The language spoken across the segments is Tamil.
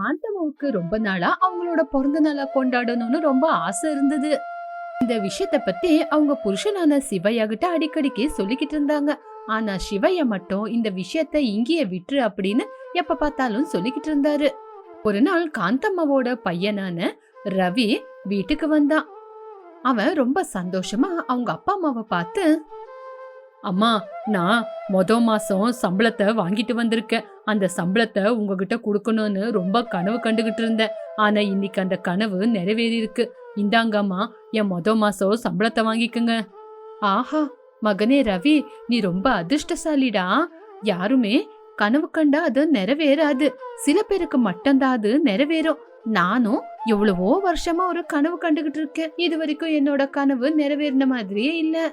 காந்தம்மாவுக்கு ரொம்ப நாளா அவங்களோட பிறந்த நாளா கொண்டாடணும்னு ரொம்ப ஆசை இருந்தது. இந்த விஷயத்த பத்தி அவங்க புருஷனான சிவையா கிட்ட அடிக்கடிக்கு சொல்லிக்கிட்டு இருந்தாங்க. ஆனா சிவைய மட்டும் இந்த விஷயத்த இங்கேயே விட்டுரு அப்படின்னு எப்ப பார்த்தாலும் சொல்லிக்கிட்டு இருந்தாரு. ஒரு நாள் காந்தம்மாவோட பையனான ரவி வீட்டுக்கு வந்தான். அவன் ரொம்ப சந்தோஷமா அவங்க அப்பா அம்மாவை பார்த்து அம்மா நான் மொத மாசம் சம்பளத்தை வாங்கிட்டு வந்திருக்கேன். அந்த சம்பளத்தை உங்ககிட்ட கொடுக்கணும்னு ரொம்ப கனவு கண்டுகிட்டு இருந்தேன். ஆனா இன்னைக்கு அந்த கனவு நிறைவேறி இருக்கு இந்தாங்கம்மா என் மொத மாசம் சம்பளத்தை வாங்கிக்கங்க. ஆஹா மகனே ரவி நீ ரொம்ப அதிர்ஷ்டசாலிடா. யாருமே கனவு கண்டா அது நிறைவேறாது. சில பேருக்கு மட்டும்தான் அது நிறைவேறும். நானும் எவ்வளவோ வருஷமா ஒரு கனவு கண்டுகிட்டு இருக்கேன். இது வரைக்கும் என்னோட கனவு நிறைவேறின மாதிரியே இல்லை.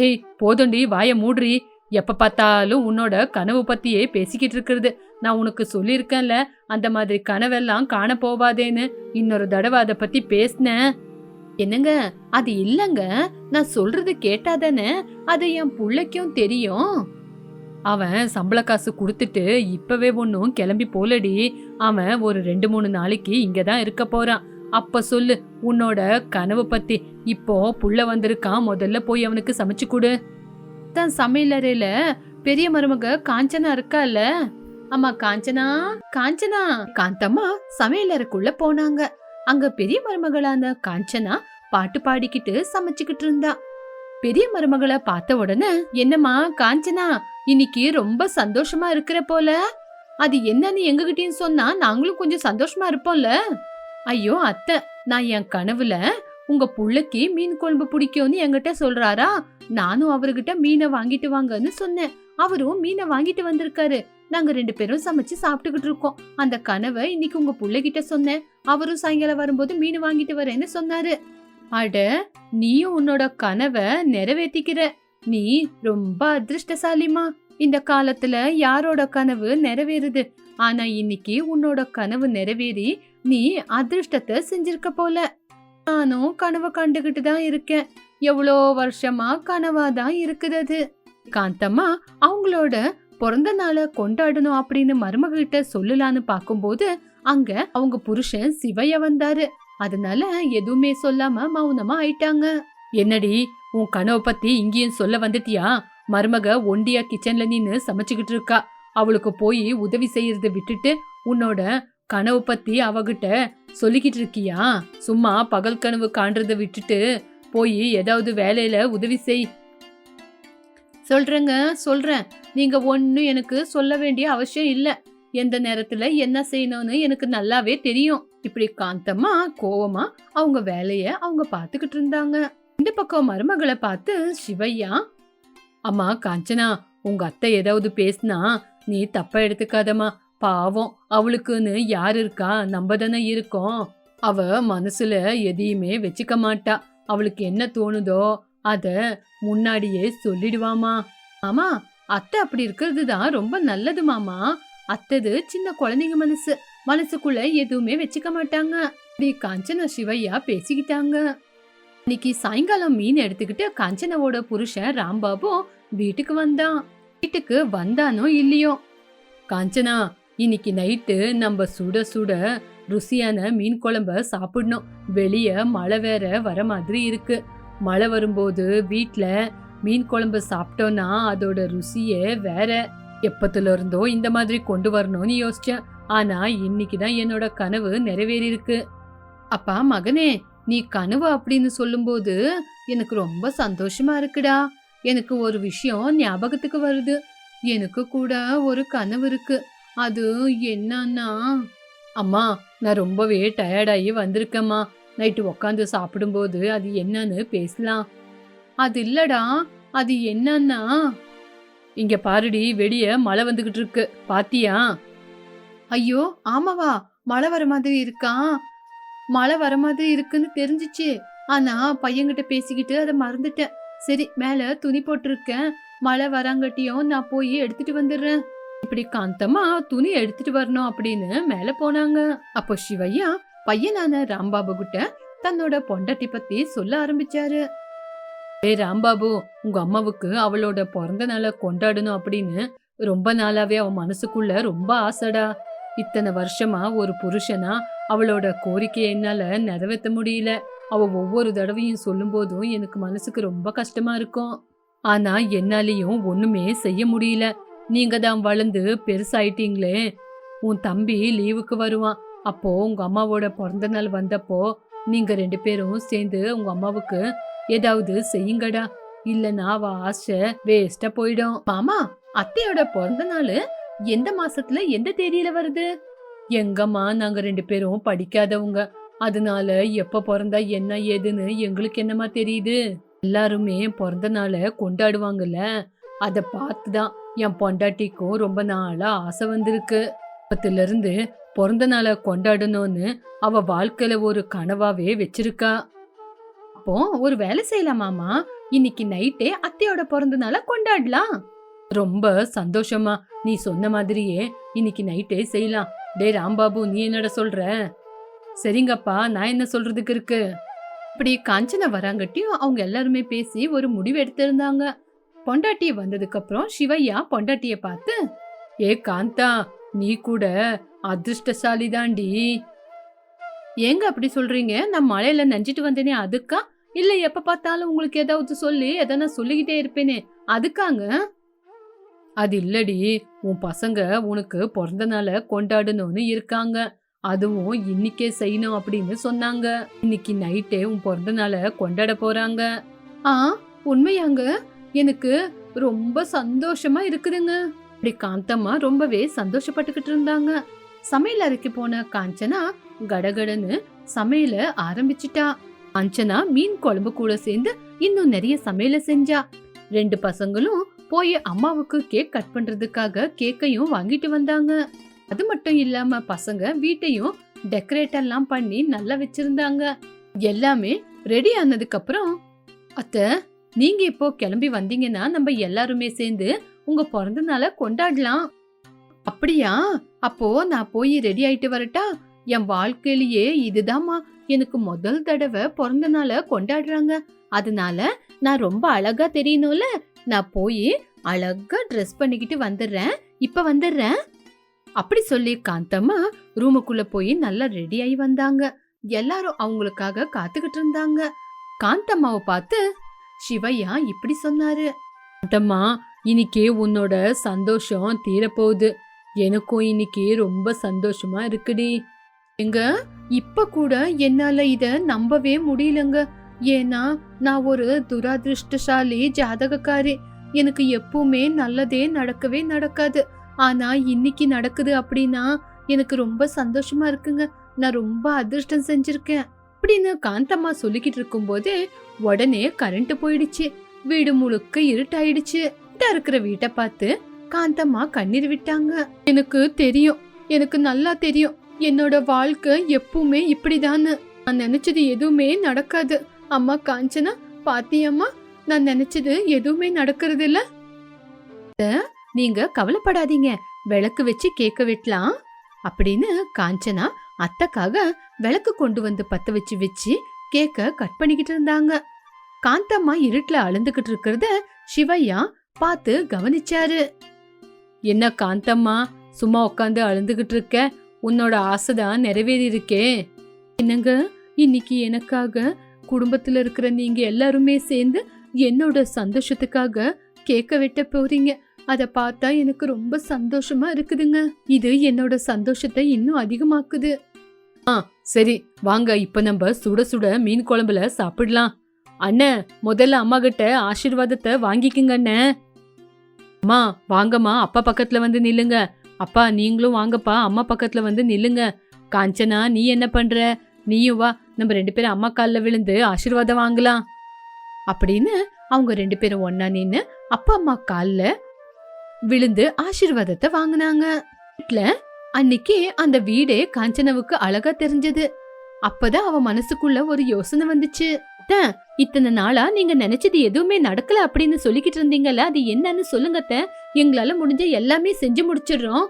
ஏய் போதுண்டி வாய மூடுறி. எப்ப பார்த்தாலும் உன்னோட கனவு பத்தியே பேசிக்கிட்டு இருக்கிறது. நான் உனக்கு சொல்லியிருக்கேன்ல அந்த மாதிரி கனவெல்லாம் காண போவாதேன்னு. இன்னொரு தடவை அதை பத்தி பேசினேன். என்னங்க? அது இல்லங்க. நான் சொல்றது கேட்டாதானே? அது என் புள்ளைக்கும் தெரியும். அவன் சம்பள காசு கொடுத்துட்டு இப்பவே ஒன்றும் கிளம்பி போலடி. அவன் ஒரு ரெண்டு மூணு நாளைக்கு இங்கே தான் இருக்க போறான். அப்ப சொல்லு உன்னோட கனவு பத்தி. இப்போ புள்ள வந்திருக்கான் முதல்ல போய் அவனுக்கு சமைச்சு கொடு. தான் சமையலறையில பெரிய மருமக காஞ்சனா இருக்கால? அம்மா காஞ்சனா? காஞ்சனா? காந்தம்மா சமையலறைக்குள்ள போனாங்க. அங்க பெரிய மருமகளான காஞ்சனா பாட்டு பாடிக்கிட்டு சமைச்சுக்கிட்டு இருந்தா. பெரிய மருமகளை பார்த்த உடனே என்னம்மா காஞ்சனா இன்னைக்கு ரொம்ப சந்தோஷமா இருக்கிற போல? அது என்னன்னு எங்ககிட்டயும் சொன்னா நாங்களும் கொஞ்சம் சந்தோஷமா இருப்போம்ல? ஐயோ அத்தை நான் என் கனவுல உங்க புள்ளைக்கு மீன் குழம்பு பிடிக்கும்னு என்கிட்ட சொல்றாரா? நானும் அவர்கிட்ட மீனை வாங்கிட்டு வாங்கன்னு சொன்னேன். அவரும் மீனை வாங்கிட்டு வந்திருக்காரு. நாங்க ரெண்டு பேரும் சமைச்சு சாப்பிட்டுக்கிட்டு இருக்கோம். அந்த கனவை இன்னைக்கு உங்க புள்ளைகிட்ட சொன்னேன். அவரும் சாயங்காலம் வரும்போது மீன் வாங்கிட்டு வரேன்னு சொன்னாரு. அட நீயும் உன்னோட கனவை நிறைவேற்றிக்கிற நீ ரொம்ப அதிர்ஷ்டசாலிமா இந்த காலத்துல யாரோட கனவு நிறைவேறுது? ஆனா இன்னைக்கு உன்னோட கனவு நிறைவேறி நீ அதிர்ஷ்டத்தை செஞ்சிருக்க போல. நானும் கனவு கண்டுகிட்டு தான் இருக்கேன். எவ்வளோ வருஷமா கனவா தான் இருக்குது அது காந்தம்மா அவங்களோட பிறந்த நாளை கொண்டாடணும் அப்படின்னு மருமகிட்ட சொல்லலான்னு பார்க்கும்போது அங்க அவங்க புருஷன் சிவைய வந்தாரு. அதனால எதுவுமே சொல்லாம மௌனமா ஆயிட்டாங்க. என்னடி உன் கனவை பத்தி இங்கேயும் சொல்ல வந்துட்டியா? மருமக ஒண்டியா கிச்சன்ல நின்னு சமைச்சுக்கிட்டு இருக்கா. அவளுக்கு போய் உதவி செய்யறத விட்டுட்டு உன்னோட கனவு பத்தி அவகிட்ட சொல்லிக்கிட்டு இருக்கியா? சும்மா பகல் கனவு காண்றதை விட்டுட்டு போய் ஏதாவது வேலையில உதவி செய். சொல்றேங்க சொல்றேன். நீங்க ஒன்னும் எனக்கு சொல்ல வேண்டிய அவசியம் இல்ல. எந்த நேரத்துல என்ன செய்யணும்னு எனக்கு நல்லாவே தெரியும். இப்படி காந்தமா கோவமா அவங்க வேலைய அவங்க பாத்துக்கிட்டு இருந்தாங்க. இந்த பக்கம் மருமகளை பார்த்து சிவையா அம்மா காஞ்சனா உங்க அத்தை ஏதாவது பேசினா நீ தப்பா எடுத்துக்காதம்மா. பாவம் அவளுக்குன்னு யார் இருக்கா? நம்ம தானே இருக்கோம். அவ மனசுல எதையுமே வச்சுக்க மாட்டா. அவளுக்கு என்ன தோணுதோ அத முன்னாடியே சொல்லிடுவாமா? ஆமா அத்தை அப்படி இருக்கிறது தான் ரொம்ப நல்லது மாமா. அத்தது சின்ன குழந்தைங்க மனசு. மனசுக்குள்ள எதுவுமே வச்சுக்க மாட்டாங்க. அப்படி காஞ்சனா சிவையா பேசிக்கிட்டாங்க. இன்னைக்கு சாயங்காலம் மீன் எடுத்துக்கிட்டு காஞ்சனாவோட புருஷன் ராம்பாபு வீட்டுக்கு வந்தான். வீட்டுக்கு வந்தானோ இல்லையோ? காஞ்சனா இன்னைக்கு நைட்டு நம்ம சுட சுட ருசியான மீன் குழம்ப சாப்பிடணும். வெளியே மழை வேற வர மாதிரி இருக்கு. மழை வரும்போது வீட்டில் மீன் குழம்பு சாப்பிட்டோன்னா அதோட ருசியே வேற. எப்பத்துல இருந்தோ இந்த மாதிரி கொண்டு வரணும்னு யோசிச்சேன். ஆனா இன்னைக்கு தான் என்னோட கனவு நிறைவேறி இருக்கு அப்பா மகனே நீ கனவு அப்படின்னு சொல்லும்போது எனக்கு ரொம்ப சந்தோஷமா இருக்குடா. எனக்கு ஒரு விஷயம் ஞாபகத்துக்கு வருது. எனக்கு கூட ஒரு கனவு இருக்கு. அது என்னன்னா அம்மா நான் ரொம்பவே டயர்டாகி வந்திருக்கேம்மா. நைட்டு உக்காந்து சாப்பிடும்போது அது என்னன்னு பேசலாம். அது இல்லடா அது என்னன்னா இங்க பாருடி வெடிய மழை வந்துகிட்டு இருக்கு. பாத்தியா? ஐயோ ஆமாவா மழை வர மாதிரி இருக்கா? மழை வர மாதிரி இருக்குன்னு தெரிஞ்சிச்சு. ஆனா பையன்கிட்ட பேசிக்கிட்டு அதை மறந்துட்டேன். சரி மேல துணி போட்டிருக்கேன். மழை வராங்கட்டியும் நான் போய் எடுத்துட்டு வந்துடுறேன். இப்படி காந்தமா துணி எடுத்துட்டு வரணும் அப்படின்னு மேல போனாங்க. அப்போ சிவையா பையனான ராம்பாபு கிட்ட தன்னோட பொண்டாட்டி பத்தி சொல்ல ஆரம்பிச்சாரு. ஏ ராம்பாபு உங்க அம்மாவுக்கு அவளோட பிறந்த நாளை கொண்டாடணும் அப்படின்னு ரொம்ப நாளாவே அவன் மனசுக்குள்ள ரொம்ப ஆசைடா. இத்தனை வருஷமா ஒரு புருஷனா அவளோட கோரிக்கையை என்னால நிறைவேற்ற முடியல. அவ ஒவ்வொரு தடவையும் சொல்லும் போதும் எனக்கு மனசுக்கு ரொம்ப கஷ்டமா இருக்கும். ஆனா என்னாலையும் ஒண்ணுமே செய்ய முடியல. நீங்க தான் வளர்ந்து பெருசாயிட்டீங்களே. உன் தம்பி லீவுக்கு வருவான். அப்போ உங்க அம்மாவோட பிறந்த நாள் வந்தப்போ நீங்க ரெண்டு பேரும் சேர்ந்து உங்க அம்மாவுக்கு ஏதாவது செய்யுங்கடா. இல்லனா அவ ஆசை வேஸ்டா போயிடும். மாமா அத்தையோட பிறந்த நாள் எந்த மாசத்துல எந்த தேதியில வருது? எங்கம்மா நாங்க ரெண்டு பேரும் படிக்காதவங்க. அதனால எப்ப பிறந்தா என்ன ஏதுன்னு எங்களுக்கு என்னமா தெரியுது? எல்லாருமே பிறந்த நாளை கொண்டாடுவாங்கல்ல. அத பார்த்துதான் என் பொண்டாட்டிக்கும் ரொம்ப நாளா ஆசை வந்திருக்கு. அப்பத்துல இருந்து பிறந்த நாளை கொண்டாடணும்னு அவ வாழ்க்கையில ஒரு கனவாவே வச்சிருக்கா. அப்போ ஒரு வேலை செய்யலாமாமா இன்னைக்கு நைட்டே அத்தையோட பிறந்த நாளை கொண்டாடலாம். ரொம்ப சந்தோஷமா நீ சொன்ன மாதிரியே இன்னைக்கு நைட்டே செய்யலாம். டேய் ராம்பாபு நீ என்னடா சொல்ற? சரிங்கப்பா நான் என்ன சொல்றதுக்கு இருக்கு? இப்படி காஞ்சனா வராங்கட்டியும் அவங்க எல்லாருமே பேசி ஒரு முடிவு எடுத்திருந்தாங்க. பொண்டாட்டி வந்ததுக்கு அப்புறம் சிவையா பொண்டாட்டிய பார்த்து ஏ காந்தா நீ கூட அதிர்ஷ்டசாலி தாண்டி ஏங்க அப்படி சொல்றீங்க? நான் மழையில நஞ்சிட்டு வந்தேனே அதுக்கா? இல்ல எப்ப பார்த்தாலும் உங்களுக்கு ஏதாவது சொல்லி எதனா சொல்லிக்கிட்டே இருப்பேனே அதுக்காங்க? அது இல்லடி உன் பசங்க உனக்கு பிறந்த நாளை கொண்டாடணும்னு இருக்காங்க. அதுவும் இன்னைக்கே செய்யணும் அப்படின்னு சொன்னாங்க. இன்னைக்கு நைட்டே உன் பிறந்த நாளை கொண்டாட போறாங்க. ஆ உண்மையாங்க? எனக்கு ரொம்ப சந்தோஷமா இருக்குதுங்க. அப்படி காந்தம்மா ரொம்பவே சந்தோஷப்பட்டுக்கிட்டு இருந்தாங்க. சமையல் அறைக்கு போன காஞ்சனா கடகடன்னு சமையல ஆரம்பிச்சிட்டா. காஞ்சனா மீன் குழம்பு கூட சேர்ந்து இன்னும் நிறைய சமையல செஞ்சா. ரெண்டு பசங்களும் போய் அம்மாவுக்கு கேக் கட் பண்றதுக்காக கேக்கையும் வாங்கிட்டு வந்தாங்க. அது மட்டும் இல்லாம பசங்க வீட்டையும் டெக்கரேட் எல்லாம் பண்ணி நல்லா வச்சிருந்தாங்க. எல்லாமே ரெடி ஆனதுக்கு அப்புறம் அத்தை நீங்க இப்போ கிளம்பி வந்தீங்கன்னா நம்ம எல்லாருமே சேர்ந்து உங்க பிறந்த நாளை கொண்டாடலாம். அப்படியா? அப்போ நான் போய் ரெடி ஆயிட்டு வரட்டா? என் வாழ்க்கையிலேயே இதுதாம்மா. எனக்கு முதல் தடவை பிறந்த நாளை கொண்டாடுறாங்க. அதனால நான் ரொம்ப அழகா தெரியணும்ல? நான் போய் அழகா ட்ரெஸ் பண்ணிக்கிட்டு வந்துடுறேன். இப்ப வந்துடுறேன். அப்படி சொல்லி காந்தம்மா ரூமுக்குள்ள போய் நல்லா ரெடி ஆகி வந்தாங்க. எல்லாரும் அவங்களுக்காக காத்துக்கிட்டு இருந்தாங்க. காந்தம்மாவை பார்த்து சிவையா இப்படி சொன்னாரு. அட்டம்மா இன்னைக்கு உன்னோட சந்தோஷம் தீரப்போகுது. எனக்கும் இன்னைக்கு ரொம்ப சந்தோஷமா இருக்குடி. எங்க இப்ப கூட என்னால இத நம்பவே முடியலங்க. ஏன்னா நான் ஒரு துராதிருஷ்டசாலி ஜாதகக்காரி. எனக்கு எப்பவுமே நல்லதே நடக்கவே நடக்காது. ஆனா இன்னைக்கு நடக்குது அப்படின்னா எனக்கு ரொம்ப சந்தோஷமா இருக்குங்க. நான் ரொம்ப அதிர்ஷ்டம் செஞ்சிருக்கேன். அப்படின்னு காந்தம்மா சொல்லிக்கிட்டு இருக்கும்போது உடனே கரண்ட் போயிடுச்சு. வீடு முழுக்க இருட்டாயிடுச்சு. இருக்கிற வீட்டை பார்த்து காந்தம்மா கண்ணீர் விட்டாங்க. எனக்கு தெரியும். எனக்கு நல்லா தெரியும். என்னோட வாழ்க்கை எப்பவுமே இப்படிதான்னு. நான் நினைச்சது எதுவுமே நடக்காது. அம்மா காஞ்சனா பாத்தியம்மா நான் நினைச்சது எதுவுமே நடக்கிறது இல்ல நீங்க கவலைப்படாதீங்க. விளக்கு வச்சு கேக்க வெட்டலாம். அப்படின்னு காஞ்சனா அத்தைக்காக விளக்கு கொண்டு வந்து பத்த வச்சு வச்சு கேக்க கட் பண்ணிக்கிட்டு இருந்தாங்க. காந்தம்மா இருட்டுல அழுந்துகிட்டு இருக்கிறத சிவையா பார்த்து கவனிச்சாரு. என்ன காந்தம்மா சும்மா உட்காந்து அழுந்துகிட்டு இருக்க? உன்னோட ஆசைதான் நிறைவேறி இருக்கே என்னங்க இன்னைக்கு எனக்காக குடும்பத்துல இருக்கிற நீங்க எல்லாருமே சேர்ந்து என்னோட சந்தோஷத்துக்காக கேக்க வெட்ட போறீங்க. அதை பார்த்தா எனக்கு ரொம்ப சந்தோஷமா இருக்குதுங்க. இது என்னோட சந்தோஷத்தை இன்னும் அதிகமாக்குது. ஆ சரி வாங்க இப்ப நம்ம சுட சுட மீன் குழம்புல சாப்பிடலாம். அண்ணே முதல்ல அம்மா கிட்ட ஆசீர்வாதத்தை வாங்கிக்குங்க அண்ணே. அம்மா வாங்கம்மா அப்பா பக்கத்துல வந்து நில்லுங்க. அப்பா நீங்களும் வாங்கப்பா அம்மா பக்கத்துல வந்து நில்லுங்க. காஞ்சனா நீ என்ன பண்ற? நீயும் வா நம்ம ரெண்டு பேரும் அம்மா காலில் விழுந்து ஆசீர்வாதம் வாங்கலாம். அப்படின்னு அவங்க ரெண்டு பேரும் ஒன்னா நின்று அப்பா அம்மா காலில் விழுந்து ஆசீர்வாதத்தை வாங்கினாங்க. வீட்டில் அன்னைக்கு அந்த வீடே காஞ்சனாவுக்கு அழகா தெரிஞ்சது. அப்பதான் அவ மனசுக்குள்ள ஒரு யோசனை வந்துச்சு. இத்தனை நாளா நீங்க நினைச்சது எதுவுமே நடக்கல அப்படின்னு சொல்லிக்கிட்டு இருந்தீங்கல்ல அது என்னன்னு சொல்லுங்கத்த எங்களால முடிஞ்ச எல்லாமே செஞ்சு முடிச்சிடுறோம்.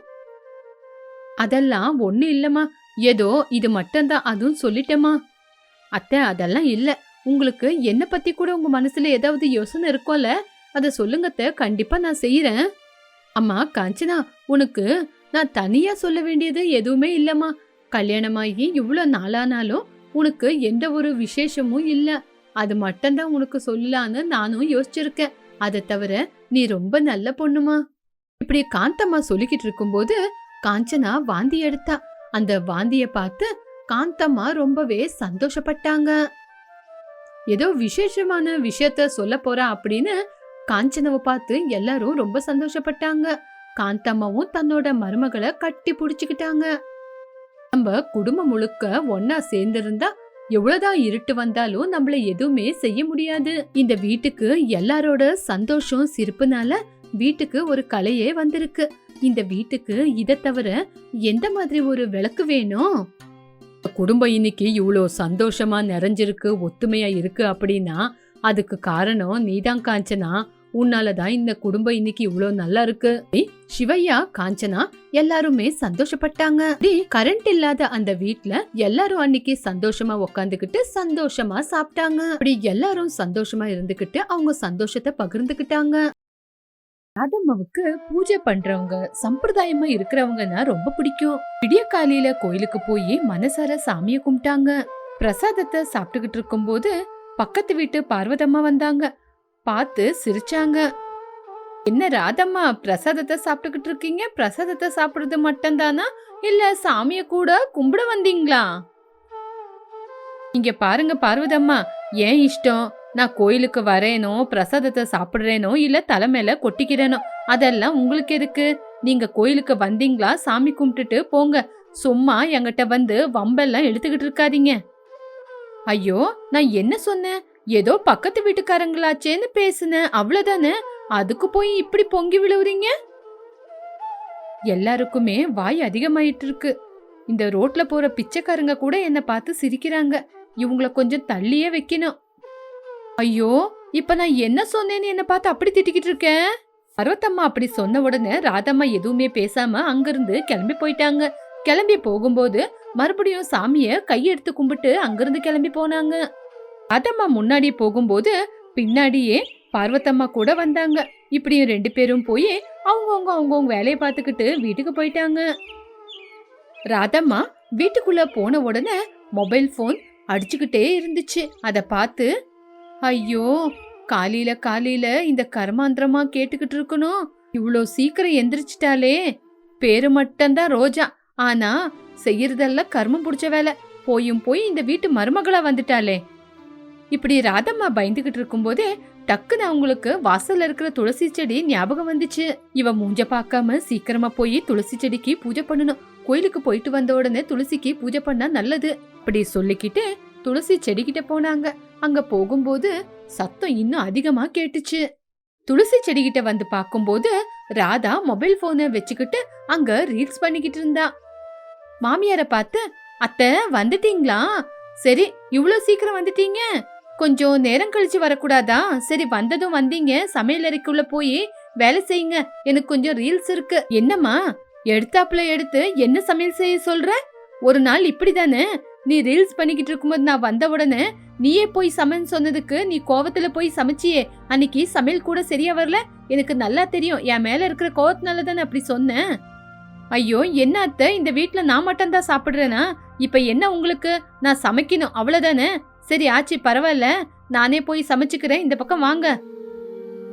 அதெல்லாம் ஒண்ணு இல்லம்மா. ஏதோ இது மட்டும்தான். அதுவும் சொல்லிட்டேம்மா. அத்தை அதெல்லாம் இல்ல. உங்களுக்கு என்ன பத்தி கூட உங்க மனசுல ஏதாவது யோசனை இருக்கும்ல அத சொல்லுங்கத்த கண்டிப்பா நான் செய்யறேன் அம்மா காஞ்சனா உனக்கு நான் தனியா சொல்ல வேண்டியது எதுவுமே இல்லம்மா. கல்யாணமாகி இவ்வளோ நாளானாலும் உனக்கு எந்த ஒரு விசேஷமும் இல்ல. அது மட்டும்தான் உனக்கு சொல்லலான்னு நானும் யோசிச்சிருக்கேன். அதை தவிர நீ ரொம்ப நல்ல பொண்ணுமா. இப்படி காந்தம்மா சொல்லிக்கிட்டு இருக்கும்போது காஞ்சனா வாந்தி எடுத்தா. அந்த வாந்திய பார்த்து காந்தம்மா ரொம்பவே சந்தோஷப்பட்டாங்க. ஏதோ விசேஷமான விஷயத்த சொல்ல போறா அப்படின்னு காஞ்சனாவை பார்த்து எல்லாரும் ரொம்ப சந்தோஷப்பட்டாங்க. காந்தம்மாவும் தன்னோட மருமகளை கட்டி புடிச்சுக்கிட்டாங்க. நம்ம குடும்பம் முழுக்க ஒன்னா சேர்ந்திருந்தா எவ்வளவுதான் இருட்டு வந்தாலும் நம்மள எதுவுமே செய்ய முடியாது. இந்த வீட்டுக்கு எல்லாரோட சந்தோஷம் சிரிப்புனால வீட்டுக்கு ஒரு கலையே வந்திருக்கு. இந்த வீட்டுக்கு இதை தவிர எந்த மாதிரி ஒரு விளக்கு வேணும்? குடும்பம் இன்னைக்கு இவ்வளோ சந்தோஷமா நிறைஞ்சிருக்கு ஒத்துமையா இருக்கு அப்படின்னா அதுக்கு காரணம் நீதான் காஞ்சனா. உன்னாலதான் இந்த குடும்பம் இன்னைக்கு இவ்வளோ நல்லா இருக்கு. சிவையா காஞ்சனா எல்லாருமே சந்தோஷப்பட்டாங்க. கரண்ட் இல்லாத அந்த வீட்ல எல்லாரும் அன்னைக்கு சந்தோஷமா உக்காந்துகிட்டு சந்தோஷமா சாப்பிட்டாங்க. அப்படி எல்லாரும் சந்தோஷமா இருந்துகிட்டு அவங்க சந்தோஷத்தை பகிர்ந்துக்கிட்டாங்க ராதம்மாவுக்கு பூஜை பண்றவங்க சம்பிரதாயமா இருக்கிறவங்கன்னா ரொம்ப பிடிக்கும். விடிய காலையில கோயிலுக்கு போய் மனசார சாமிய கும்பிட்டாங்க. பிரசாதத்தை சாப்பிட்டுக்கிட்டு இருக்கும்போது பக்கத்து வீட்டு பார்வதம்மா வந்தாங்க. பார்த்து சிரிச்சாங்க. என்ன ராதம்மா பிரசாதத்தை சாப்பிட்டுக்கிட்டு இருக்கீங்க? பிரசாதத்தை சாப்பிடுறது மட்டும்தானா? இல்ல சாமிய கூட கும்பிட வந்தீங்களா? இங்க பாருங்க பார்வதம்மா ஏன் இஷ்டம்? நான் கோயிலுக்கு வரேனோ பிரசாதத்தை சாப்பிடுறேனோ இல்ல தலை கொட்டிக்கிறேனோ அதெல்லாம் உங்களுக்கு எதுக்கு? நீங்க கோயிலுக்கு வந்தீங்களா? சாமி கும்பிட்டுட்டு போங்க. சும்மா என்கிட்ட வந்து வம்பெல்லாம் எடுத்துக்கிட்டு இருக்காதீங்க. ஐயோ நான் என்ன சொன்னேன்? ஏதோ பக்கத்து வீட்டுக்காரங்களாச்சேன்னு பேசுனேன். அவ்வளவுதானே? அதுக்கு போய் இப்படி பொங்கி விழுவுறீங்க? எல்லாருக்குமே வாய் அதிகமாயிட்டு இருக்கு இந்த ரோட்ல போற பிச்சைக்காரங்க கூட என்னை பார்த்து சிரிக்கிறாங்க. இவங்கள கொஞ்சம் தள்ளியே வைக்கணும். ஐயோ இப்ப நான் என்ன சொன்னேன்னு என்ன பார்த்து அப்படி திட்டிக்கிட்டு இருக்கேன்? பர்வத்தம்மா அப்படி சொன்ன உடனே ராதம்மா எதுவுமே பேசாம அங்கிருந்து கிளம்பி போயிட்டாங்க. கிளம்பி போகும்போது மறுபடியும் சாமிய கையெடுத்து கும்பிட்டு அங்கிருந்து கிளம்பி போனாங்க. ராதம்மா முன்னாடி போகும்போது பின்னாடியே பார்வத்தம்மா கூட வந்தாங்க. இப்படியும் ரெண்டு பேரும் போய் அவங்கவுங்க அவங்கவுங்க வேலையை பார்த்துக்கிட்டு வீட்டுக்கு போயிட்டாங்க. ராதம்மா வீட்டுக்குள்ள போன உடனே மொபைல் ஃபோன் அடிச்சுக்கிட்டே இருந்துச்சு. அதை பார்த்து ஐயோ காலையில காலையில இந்த கர்மாந்திரமா கேட்டுக்கிட்டு இருக்கணும். இவ்வளோ சீக்கிரம் எந்திரிச்சிட்டாலே பேரு மட்டும்தான் ரோஜா. ஆனா செய்யறதெல்லாம் கர்மம் பிடிச்ச வேலை. போயும் போய் இந்த வீட்டு மருமகளா வந்துட்டாளே. இப்படி ராதம்மா பயந்துகிட்டு இருக்கும்போதே டக்குன்னு அவங்களுக்கு வாசல்ல இருக்கிற துளசி செடி ஞாபகம் வந்துச்சு. இவ மூஞ்ச பார்க்காம சீக்கிரமா போய் துளசி செடிக்கு பூஜை பண்ணணும். கோயிலுக்கு போயிட்டு வந்த உடனே துளசிக்கு பூஜை பண்ணா நல்லது. அப்படி சொல்லிக்கிட்டு துளசி செடிகிட்ட போனாங்க. அங்க போகும்போது சத்தம் இன்னும் அதிகமா கேட்டுச்சு. துளசி செடிகிட்ட வந்து பார்க்கும்போது ராதா மொபைல் போனை வச்சுக்கிட்டு அங்க ரீல்ஸ் பண்ணிக்கிட்டு இருந்தா. மாமியார பார்த்து அத்தை வந்துட்டீங்களா? சரி இவ்வளோ சீக்கிரம் வந்துட்டீங்க. கொஞ்சம் நேரம் கழிச்சு வரக்கூடாதா? சரி வந்ததும் வந்தீங்க. சமையல் அறைக்குள்ள போய் வேலை செய்யுங்க. எனக்கு கொஞ்சம் ரீல்ஸ் இருக்கு. என்னம்மா? எடுத்தாப்புல எடுத்து என்ன சமையல் செய்ய சொல்ற? ஒரு நாள் இப்படிதானே? நீ ரீல்ஸ் பண்ணிக்கிட்டு இருக்கும்போது நான் வந்த உடனே நீயே போய் சமைன்னு சொன்னதுக்கு நீ கோவத்துல போய் சமைச்சியே. அன்னைக்கு சமையல் கூட சரியா வரல. எனக்கு நல்லா தெரியும். என் மேல இருக்கிற கோவத்தினால தானே அப்படி சொன்னேன். ஐயோ என்ன அத்தை? இந்த வீட்டுல நான் மட்டும் தான் சாப்பிடுறேனா? இப்ப என்ன உங்களுக்கு? நான் சமைக்கணும். அவ்வளவுதானே? சரி ஆச்சு பரவாயில்ல. நானே போய் சமைச்சுக்கிறேன். இந்த பக்கம் வாங்க.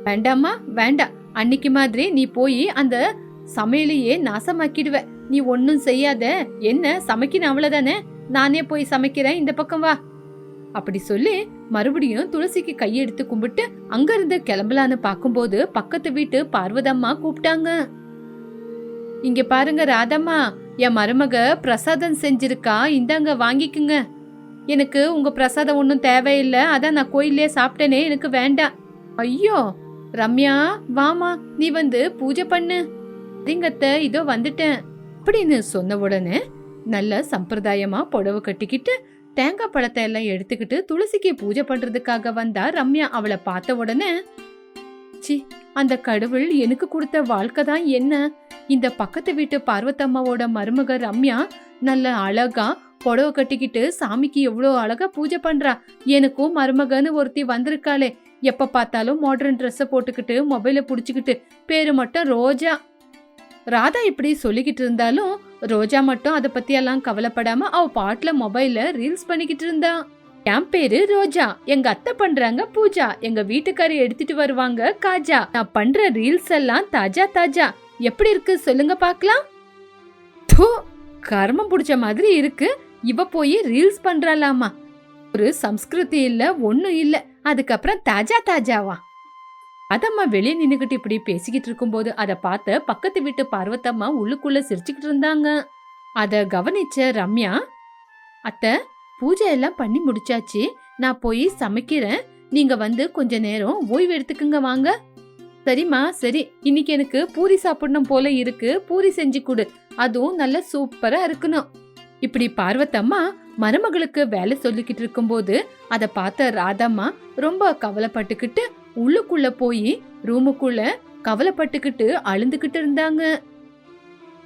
வேண்டாம்மா வேண்டாம். அன்னைக்கு மாதிரி நீ போய் அந்த சமையலையே நாசமாக்கிடுவ. நீ ஒன்னும் செய்யாத. என்ன சமைக்கணும் அவ்வளவுதானே? நானே போய் சமைக்கிறேன். இந்த பக்கம் வா. அப்படி சொல்லி மறுபடியும் துளசிக்கு கையெடுத்து கும்பிட்டு அங்கிருந்து கிளம்பலான்னு பார்க்கும்போது பக்கத்து வீட்டு பார்வதம்மா கூப்பிட்டாங்க. இங்க பாருங்க ராதம்மா. என் மருமக பிரசாதம் செஞ்சிருக்கா. இந்தாங்க வாங்கிக்குங்க. எனக்கு உங்கள் பிரசாதம் ஒன்றும் தேவையில்லை. அதான் நான் கோயிலே சாப்பிட்டேனே எனக்கு வேண்டாம். ஐயோ ரம்யா வாமா நீ வந்து பூஜை பண்ணு. சரிங்கத்த இதோ வந்துட்டேன். அப்படின்னு சொன்ன உடனே நல்ல சம்பிரதாயமாக புடவை கட்டிக்கிட்டு தேங்காய் பழத்தை எல்லாம் எடுத்துக்கிட்டு துளசிக்கு பூஜை பண்ணுறதுக்காக வந்தா ரம்யா அவளை பார்த்த உடனே சி அந்த கடவுள் எனக்கு கொடுத்த வாழ்க்கை தான் என்ன? இந்த பக்கத்து வீட்டு பார்வத்தம்மாவோட மருமக ரம்யா நல்ல அழகா புடவை கட்டிக்கிட்டு சாமிக்கு எவ்வளோ அழகா பூஜை பண்றா. எனக்கும் மருமகன்னு ஒருத்தி வந்திருக்காளே. எப்ப பார்த்தாலும் மாடர்ன் ட்ரெஸ்ஸை போட்டுக்கிட்டு மொபைலை புடிச்சுக்கிட்டு பேரு மட்டும் ரோஜா. ராதா இப்படி சொல்லிக்கிட்டு இருந்தாலும் ரோஜா மட்டும் அதை பத்தி எல்லாம் கவலைப்படாம அவ பாட்டுல மொபைல ரீல்ஸ் பண்ணிக்கிட்டு இருந்தா. என் பேரு ரோஜா. எங்க அத்தை பண்றாங்க பூஜா. எங்க வீட்டுக்காரி எடுத்துட்டு வருவாங்க காஜா. நான் பண்ற ரீல்ஸ் எல்லாம் தாஜா தாஜா. எப்படி இருக்கு சொல்லுங்க பாக்கலாம் தூ கர்மம் பிடிச்ச மாதிரி இருக்கு. இவ போய் ரீல்ஸ் பண்றாளாமா? ஒரு சம்ஸ்கிருதி இல்ல ஒண்ணும் இல்ல. அதுக்கப்புறம் தாஜா தாஜாவா? அதம்மா வெளியே நின்னுகிட்டு இப்படி பேசிக்கிட்டு இருக்கும்போது அதை பார்த்த பக்கத்து வீட்டு பார்வத்தம்மா உள்ளுக்குள்ள சிரிச்சுக்கிட்டு இருந்தாங்க. அதை கவனிச்ச ரம்யா அத்தை பூஜை எல்லாம் பண்ணி முடிச்சாச்சு. நான் போய் சமைக்கிறேன். நீங்க வந்து கொஞ்ச நேரம் ஓய்வு எடுத்துக்குங்க வாங்க. சரிம்மா சரி. இன்னைக்கு எனக்கு பூரி சாப்பிடணும் போல இருக்கு. பூரி செஞ்சு கொடு. அதுவும் நல்ல சூப்பரா இருக்கணும். இப்படி பார்வத்தம்மா மருமகளுக்கு வேலை சொல்லிக்கிட்டு இருக்கும்போது அதை பார்த்த ராதம்மா ரொம்ப கவலைப்பட்டுக்கிட்டு உள்ளுக்குள்ள போய் ரூமுக்குள்ள கவலைப்பட்டுக்கிட்டு அழுந்துகிட்டு இருந்தாங்க.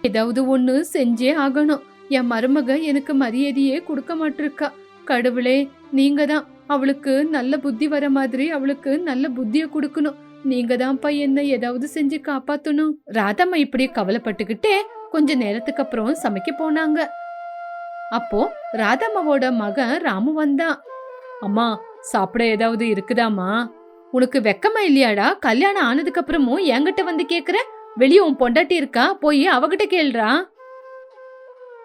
ஏதாவது ஒண்ணு செஞ்சே ஆகணும். என் மருமக எனக்கு மரியாதையே கொடுக்க மாட்டிருக்கா. கடவுளே நீங்க தான் அவளுக்கு நல்ல புத்தி வர மாதிரி அவளுக்கு நல்ல புத்திய கொடுக்கணும். நீங்க தான்ப்பா என்ன ஏதாவது செஞ்சு காப்பாத்தணும். ராதம்மா இப்படி கவலைப்பட்டுக்கிட்டே கொஞ்ச நேரத்துக்கு அப்புறம் சமைக்க போனாங்க. அப்போ ராதம்மாவோட மகன் ராமு வந்தான். அம்மா சாப்பிட ஏதாவது இருக்குதாம்மா? உனக்கு வெக்கமா இல்லையாடா? கல்யாணம் ஆனதுக்கு அப்புறமும் என்கிட்ட வந்து கேக்குற? வெளியே உன் பொண்டாட்டி இருக்கா? போய் அவகிட்ட கேள்றா.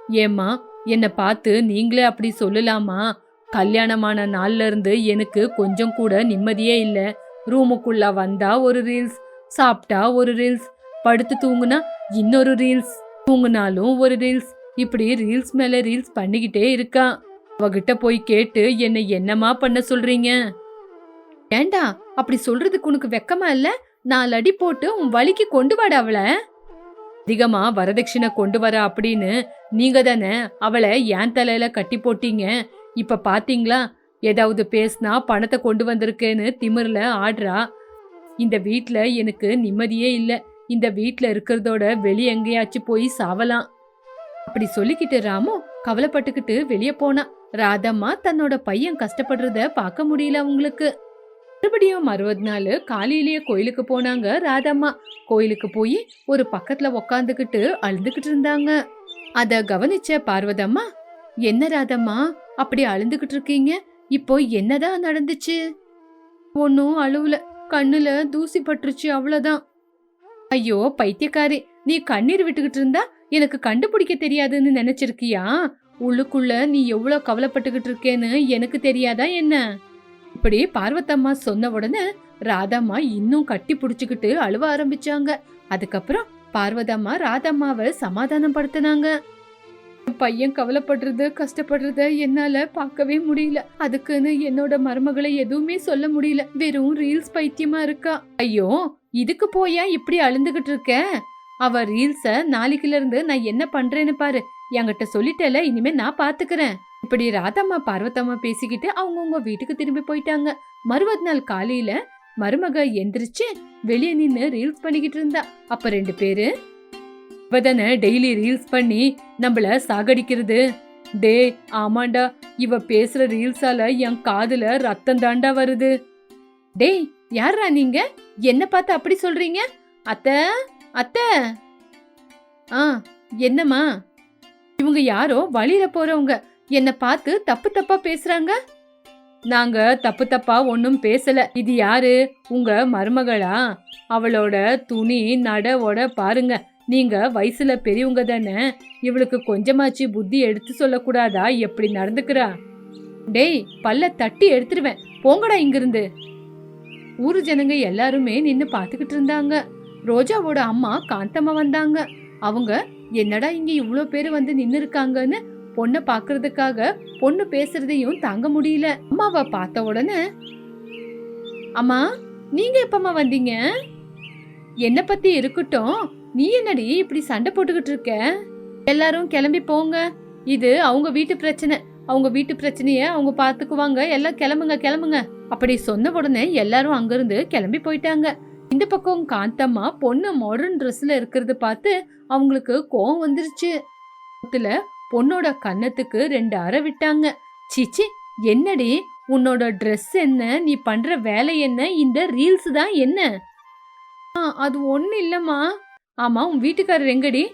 ஏம்மா என்னை பார்த்து நீங்களே அப்படி சொல்லலாமா? கல்யாணமான நாள்ல இருந்து எனக்கு கொஞ்சம் கூட நிம்மதியே இல்லை. ரூமுக்குள்ள வந்தா ஒரு ரீல்ஸ் சாப்பிட்டா ஒரு ரீல்ஸ் படுத்து தூங்குனா இன்னொரு ரீல்ஸ் தூங்குனாலும் ஒரு ரீல்ஸ் இப்படி ரீல்ஸ் மேல ரீல்ஸ் பண்ணிக்கிட்டே இருக்கான் அவகிட்ட போய் கேட்டு என்னை என்னமா பண்ண சொல்றீங்க? ஏண்டா அப்படி சொல்றதுக்கு உனக்கு வெக்கமா இல்ல? நாலு அடி போட்டு உன் வலிக்கு கொண்டு வாடா அவளை. அதிகமா வரதட்சணை கொண்டு வர அப்படின்னு நீங்க தானே அவளை ஏன் தலையில கட்டி போட்டீங்க. இப்ப பாத்தீங்களா? ஏதாவது பேசினா பணத்தை கொண்டு வந்திருக்கேன்னு திமிர்ல ஆடுறா. இந்த வீட்டில் எனக்கு நிம்மதியே இல்ல. இந்த வீட்டில் இருக்கிறதோட வெளியே எங்கேயாச்சும் போய் சாவலாம். அப்படி சொல்லிக்கிட்டு ராமு கவலைப்பட்டுக்கிட்டு வெளிய போனா. ராதம்மா தன்னோட பையன் கஷ்டப்படுறத பார்க்க முடியல அவங்களுக்கு. மறுபடியும் மறுபது நாள் காலையிலேயே கோயிலுக்கு போனாங்க ராதம்மா. கோயிலுக்கு போய் ஒரு பக்கத்துல உக்காந்துக்கிட்டு அழுதுகிட்டு இருந்தாங்க. அத கவனிச்ச பார்வதம்மா என்ன ராதம்மா அப்படி அழுந்துகிட்டு இருக்கீங்க? இப்போ என்னதான் நடந்துச்சு? ஒன்னும் அழுவல. கண்ணுல தூசி பட்டுருச்சு அவ்வளவுதான். ஐயோ பைத்தியக்காரி நீ கண்ணீர் விட்டுக்கிட்டு இருந்தா எனக்கு கண்டுபிடிக்க தெரியாதுன்னு நினைச்சிருக்கியா? உள்ளுக்குள்ள நீ எவ்வளவு கவலைப்பட்டுக்கிட்டு இருக்கேன்னு எனக்கு தெரியாதா என்ன? இப்படி பார்வத்தம்மா சொன்ன உடனே ராதாம்மா இன்னும் கட்டி புடிச்சுக்கிட்டு அழுவ ஆரம்பிச்சாங்க. அதுக்கப்புறம் பார்வதம்மா ராதாம்மாவை சமாதானம் படுத்தினாங்க பையன் கவலைப்படுறது கஷ்டப்படுறத என்னால பார்க்கவே முடியல. அதுக்குன்னு என்னோட மருமகளை எதுவுமே சொல்ல முடியல. வெறும் ரீல்ஸ் பைத்தியமா இருக்கா. ஐயோ இதுக்கு போயா இப்படி அழுந்துகிட்டு இருக்க? அவ ரீல்ஸ நாளைக்குல இருந்து நான் என்ன பண்றேன்னு பாரு. என்கிட்ட சொல்லிட்டல இனிமே நான் பாத்துக்கிறேன். இப்படி ராதம்மா பார்வத்தம்மா பேசிக்கிட்டு அவங்கவுங்க வீட்டுக்கு திரும்பி போயிட்டாங்க. மறுபது நாள் காலையில மருமக எந்திரிச்சு வெளியே நின்னு ரீல்ஸ் பண்ணிக்கிட்டு இருந்தா. அப்ப ரெண்டு பேரு இவதானே டெய்லி ரீல்ஸ் பண்ணி நம்மள சாகடிக்கிறது? டே ஆமாண்டா. இவ பேசுற ரீல்ஸால என் காதுல ரத்தம் தாண்டா வருது. டேய் யாரா நீங்க? என்ன பார்த்து அப்படி சொல்றீங்க? அத்தை அத்தை! ஆ என்னம்மா? இவங்க யாரோ வழியில போறவங்க. என்ன பார்த்து தப்பு தப்பா பேசுறாங்க? நாங்க தப்பு தப்பா ஒன்னும் பேசல. இது யாரு? உங்க மருமகளா? அவளோட துணி நடவோட பாருங்க. நீங்க வயசுல பெரியவங்க தானே? இவளுக்கு கொஞ்சமாச்சு புத்தி எடுத்து சொல்லக்கூடாதா? எப்படி நடந்துக்கிறா? டேய் பல்ல தட்டி எடுத்துருவேன். போங்கடா இங்கிருந்து. ஊரு ஜனங்க எல்லாருமே நின்னு பாத்துக்கிட்டு இருந்தாங்க. ரோஜாவோட அம்மா காந்தம்மா வந்தாங்க. அவங்க என்னடா இங்க இவ்வளோ பேர் வந்து நின்று இருக்காங்கன்னு பொண்ணை பாக்குறதுக்காக பொண்ணு பேசுறதையும் தாங்க முடியல. அம்மாவை பார்த்த உடனே அம்மா நீங்க எப்பம்மா வந்தீங்க? என்ன பத்தி இருக்கட்டும். நீ என்னடி இப்படி சண்டை போட்டுக்கிட்டு இருக்க? எல்லாரும் கிளம்பி போங்க. இது அவங்க வீட்டு பிரச்சனை. அவங்க வீட்டு பிரச்சனைய அவங்க பாத்துக்குவாங்க. எல்லாம் கிளம்புங்க கிளம்புங்க. அப்படி சொன்ன உடனே எல்லாரும் அங்கிருந்து கிளம்பி போயிட்டாங்க. இந்த பக்கம் காந்தம்மா பொண்ணு மாடர்ன் ட்ரெஸ்ல இருக்கிறத பார்த்து அவங்களுக்கு கோவம் வந்துருச்சு. பொண்ணோட கன்னத்துக்கு ரெண்டு அறை விட்டாங்க. சீச்சி என்னடி? உன்னோட ட்ரெஸ் என்ன? நீ பண்ற வேலை என்ன? இந்த ரீல்ஸ் தான் என்ன? ஆ, அது ஒண்ணு இல்லம்மா. ஆமா உன் வீட்டுக்காரர் எங்கடி?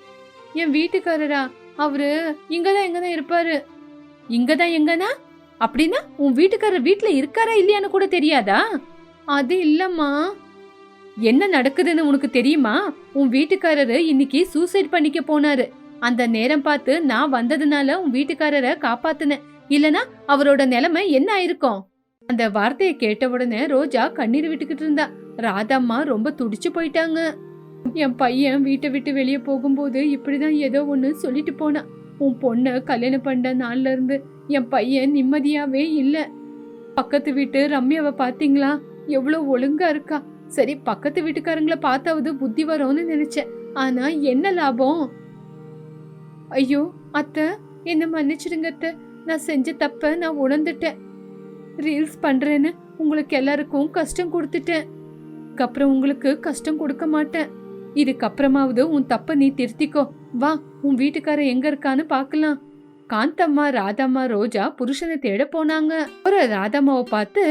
என் வீட்டுக்காரரா? அவரு இங்கதான் எங்கதான் இருப்பாரு. இங்கதான் எங்கனா? அப்படின்னா உன் வீட்டுக்காரர் வீட்டுல இருக்காரா இல்லையான்னு கூட தெரியாதா? அது இல்லம்மா. என்ன நடக்குதுன்னு உனக்கு தெரியுமா? உன் வீட்டுக்காரரு இன்னைக்கு சூசைட் பண்ணிக்க போனாரு. அந்த நேரம் பார்த்து நான் வந்ததுனால உன் வீட்டுக்காரரை காப்பாத்துனேன். இல்லனா அவரோட நிலைமை என்ன ஆயிருக்கும்? அந்த வார்த்தையை கேட்ட உடனே ரோஜா கண்ணீர் விட்டுக்கிட்டு இருந்தா. ராதாம்மா ரொம்ப துடிச்சு போயிட்டாங்க. என் பையன் வீட்டை விட்டு வெளியே போகும்போது இப்படிதான் ஏதோ ஒண்ணு சொல்லிட்டு போனான் உன் பொண்ணை கல்யாணம் பண்ண நாள்ல இருந்து என் பையன் நிம்மதியாவே இல்ல. பக்கத்து வீட்டு ரம்யாவை பாத்தீங்களா? எவ்வளவு ஒழுங்கா இருக்கா. சரி பக்கத்து வீட்டுக்காரங்கள பார்த்தாவது புத்தி வரும்னு நினைச்சேன். ஆனா என்ன லாபம்? ஐயோ அத்தை என்ன மன்னிச்சிடுங்க அத்தை. நான் செஞ்ச தப்ப நான் உணர்ந்துட்டேன். ரீல்ஸ் பண்றேன்னு உங்களுக்கு எல்லாருக்கும் கஷ்டம் கொடுத்துட்டேன். அதுக்கப்புறம் உங்களுக்கு கஷ்டம் கொடுக்க மாட்டேன். இதுக்கப்புறமாவது உன் தப்ப நீ திருத்திக்கோ. வா உன் வீட்டுக்காரன் எங்க இருக்கான்னு பார்க்கலாம். காந்தம்மா ராதம்மா ரோஜா புருஷனை தேட போனாங்க. ஒரு ராதம்மாவை பார்த்து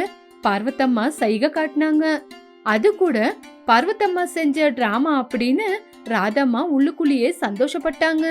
பார்வத்தம்மா சைகை காட்டினாங்க. அது கூட பர்வத்தம்மா செஞ்ச டிராமா அப்படின்னு ராதம்மா உள்ளுக்குள்ளேயே சந்தோஷப்பட்டாங்க.